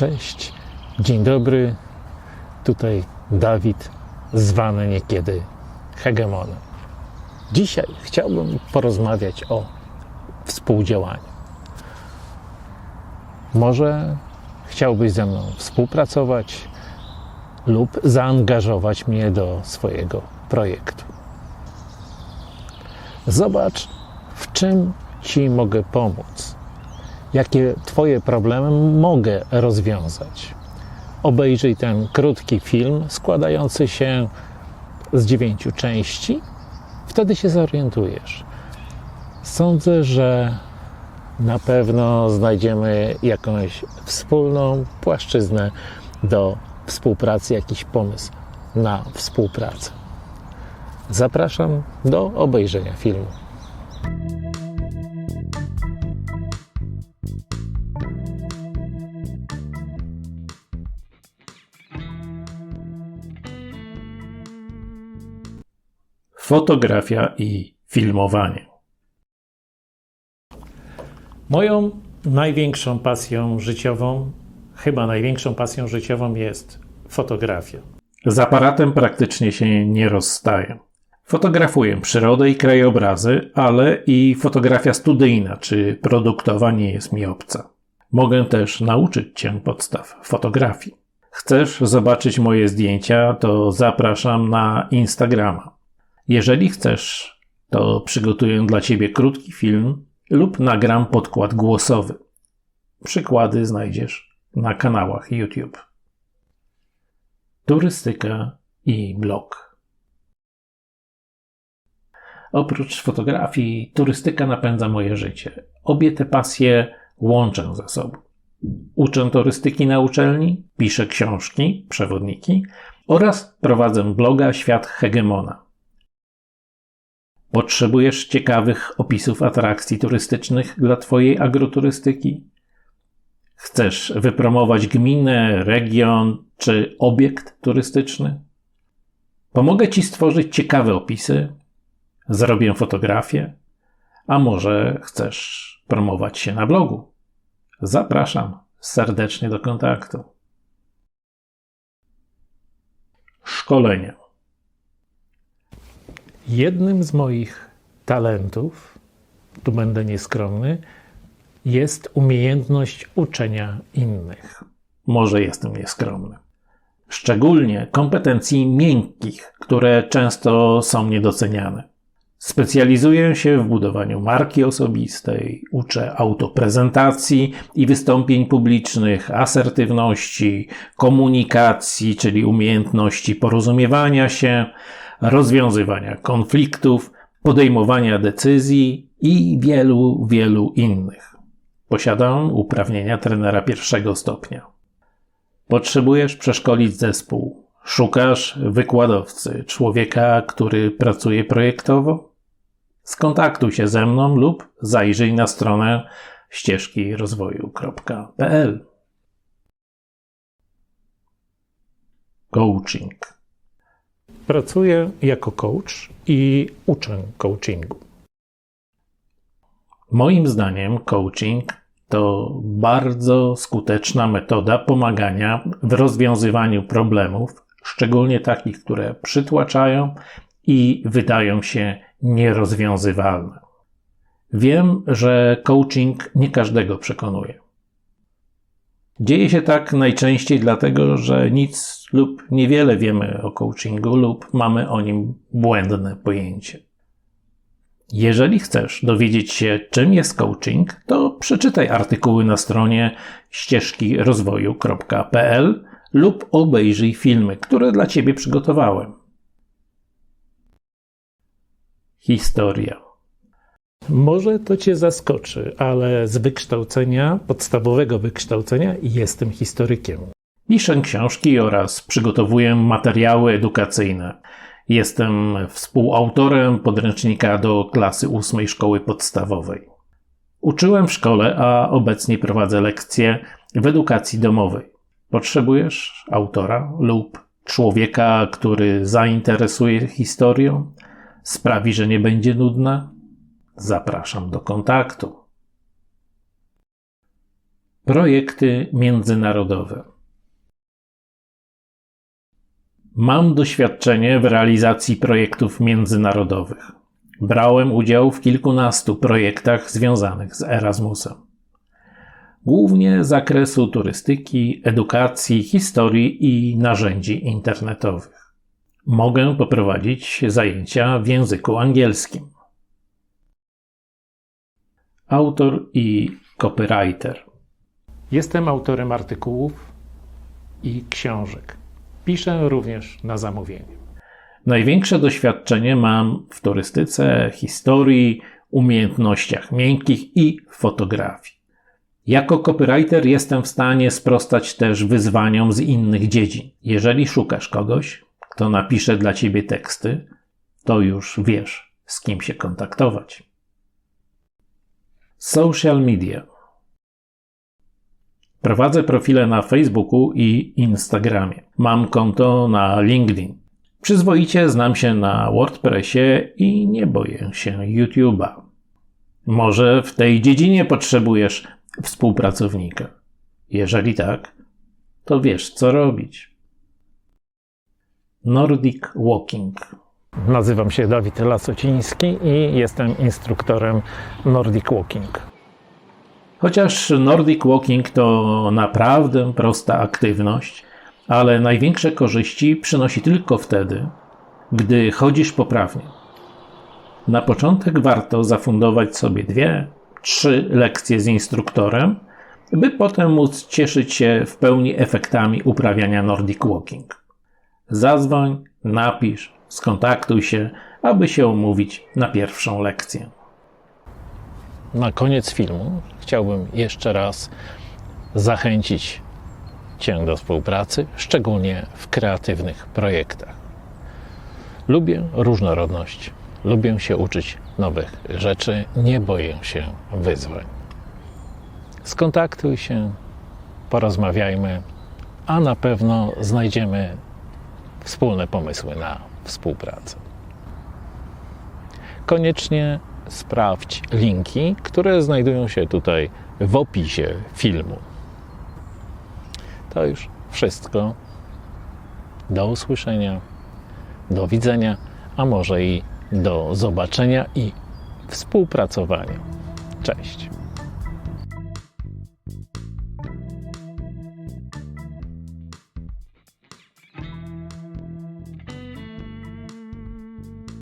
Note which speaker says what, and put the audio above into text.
Speaker 1: Cześć, dzień dobry. Tutaj Dawid, zwany niekiedy Hegemonem. Dzisiaj chciałbym porozmawiać o współdziałaniu. Może chciałbyś ze mną współpracować lub zaangażować mnie do swojego projektu. Zobacz, w czym Ci mogę pomóc jakie Twoje problemy mogę rozwiązać. Obejrzyj ten krótki film składający się z dziewięciu części, wtedy się zorientujesz. Sądzę, że na pewno znajdziemy jakąś wspólną płaszczyznę do współpracy, jakiś pomysł na współpracę. Zapraszam do obejrzenia filmu.
Speaker 2: Fotografia i filmowanie.
Speaker 1: Moją największą pasją życiową, chyba największą pasją życiową jest fotografia.
Speaker 2: Z aparatem praktycznie się nie rozstaję. Fotografuję przyrodę i krajobrazy, ale i fotografia studyjna czy produktowa nie jest mi obca. Mogę też nauczyć Cię podstaw fotografii. Chcesz zobaczyć moje zdjęcia, to zapraszam na Instagrama. Jeżeli chcesz, to przygotuję dla Ciebie krótki film lub nagram podkład głosowy. Przykłady znajdziesz na kanałach YouTube. Turystyka i blog. Oprócz fotografii, turystyka napędza moje życie. Obie te pasje łączę ze sobą. Uczę turystyki na uczelni, piszę książki, przewodniki oraz prowadzę bloga Świat Hegemona. Potrzebujesz ciekawych opisów atrakcji turystycznych dla Twojej agroturystyki? Chcesz wypromować gminę, region czy obiekt turystyczny? Pomogę Ci stworzyć ciekawe opisy, zrobię fotografię, a może chcesz promować się na blogu? Zapraszam serdecznie do kontaktu. Szkolenia.
Speaker 1: Jednym z moich talentów, tu będę nieskromny, jest umiejętność uczenia innych.
Speaker 2: Może jestem nieskromny. Szczególnie kompetencji miękkich, które często są niedoceniane. Specjalizuję się w budowaniu marki osobistej, uczę autoprezentacji i wystąpień publicznych, asertywności, komunikacji, czyli umiejętności porozumiewania się, rozwiązywania konfliktów, podejmowania decyzji i wielu, wielu innych. Posiadam uprawnienia trenera pierwszego stopnia. Potrzebujesz przeszkolić zespół. Szukasz wykładowcy, człowieka, który pracuje projektowo? Skontaktuj się ze mną lub zajrzyj na stronę ścieżki rozwoju.pl. Coaching.
Speaker 1: Pracuję jako coach i uczę coachingu.
Speaker 2: Moim zdaniem coaching to bardzo skuteczna metoda pomagania w rozwiązywaniu problemów, szczególnie takich, które przytłaczają i wydają się nierozwiązywalne. Wiem, że coaching nie każdego przekonuje. Dzieje się tak najczęściej dlatego, że nic lub niewiele wiemy o coachingu lub mamy o nim błędne pojęcie. Jeżeli chcesz dowiedzieć się, czym jest coaching, to przeczytaj artykuły na stronie ścieżki rozwoju.pl lub obejrzyj filmy, które dla Ciebie przygotowałem. Historia.
Speaker 1: Może to Cię zaskoczy, ale z wykształcenia, podstawowego wykształcenia, jestem historykiem.
Speaker 2: Piszę książki oraz przygotowuję materiały edukacyjne. Jestem współautorem podręcznika do klasy ósmej szkoły podstawowej. Uczyłem w szkole, a obecnie prowadzę lekcje w edukacji domowej. Potrzebujesz autora lub człowieka, który zainteresuje historią, sprawi, że nie będzie nudna? Zapraszam do kontaktu. Projekty międzynarodowe. Mam doświadczenie w realizacji projektów międzynarodowych. Brałem udział w kilkunastu projektach związanych z Erasmusem. Głównie z zakresu turystyki, edukacji, historii i narzędzi internetowych. Mogę poprowadzić zajęcia w języku angielskim. Autor i copywriter.
Speaker 1: Jestem autorem artykułów i książek. Piszę również na zamówienie.
Speaker 2: Największe doświadczenie mam w turystyce, historii, umiejętnościach miękkich i fotografii. Jako copywriter jestem w stanie sprostać też wyzwaniom z innych dziedzin. Jeżeli szukasz kogoś, kto napisze dla ciebie teksty, to już wiesz, z kim się kontaktować. Social media. Prowadzę profile na Facebooku i Instagramie. Mam konto na LinkedIn. Przyzwoicie znam się na WordPressie i nie boję się YouTube'a. Może w tej dziedzinie potrzebujesz współpracownika. Jeżeli tak, to wiesz co robić. Nordic Walking.
Speaker 1: Nazywam się Dawid Lasociński i jestem instruktorem Nordic Walking.
Speaker 2: Chociaż Nordic Walking to naprawdę prosta aktywność, ale największe korzyści przynosi tylko wtedy, gdy chodzisz poprawnie. Na początek warto zafundować sobie dwie, trzy lekcje z instruktorem, by potem móc cieszyć się w pełni efektami uprawiania Nordic Walking. Zadzwoń, napisz, skontaktuj się, aby się umówić na pierwszą lekcję.
Speaker 1: Na koniec filmu chciałbym jeszcze raz zachęcić Cię do współpracy, szczególnie w kreatywnych projektach. Lubię różnorodność, lubię się uczyć nowych rzeczy, nie boję się wyzwań. Skontaktuj się, porozmawiajmy, a na pewno znajdziemy wspólne pomysły na współpracę. Koniecznie sprawdź linki, które znajdują się tutaj w opisie filmu. To już wszystko. Do usłyszenia, do widzenia, a może i do zobaczenia i współpracowania. Cześć.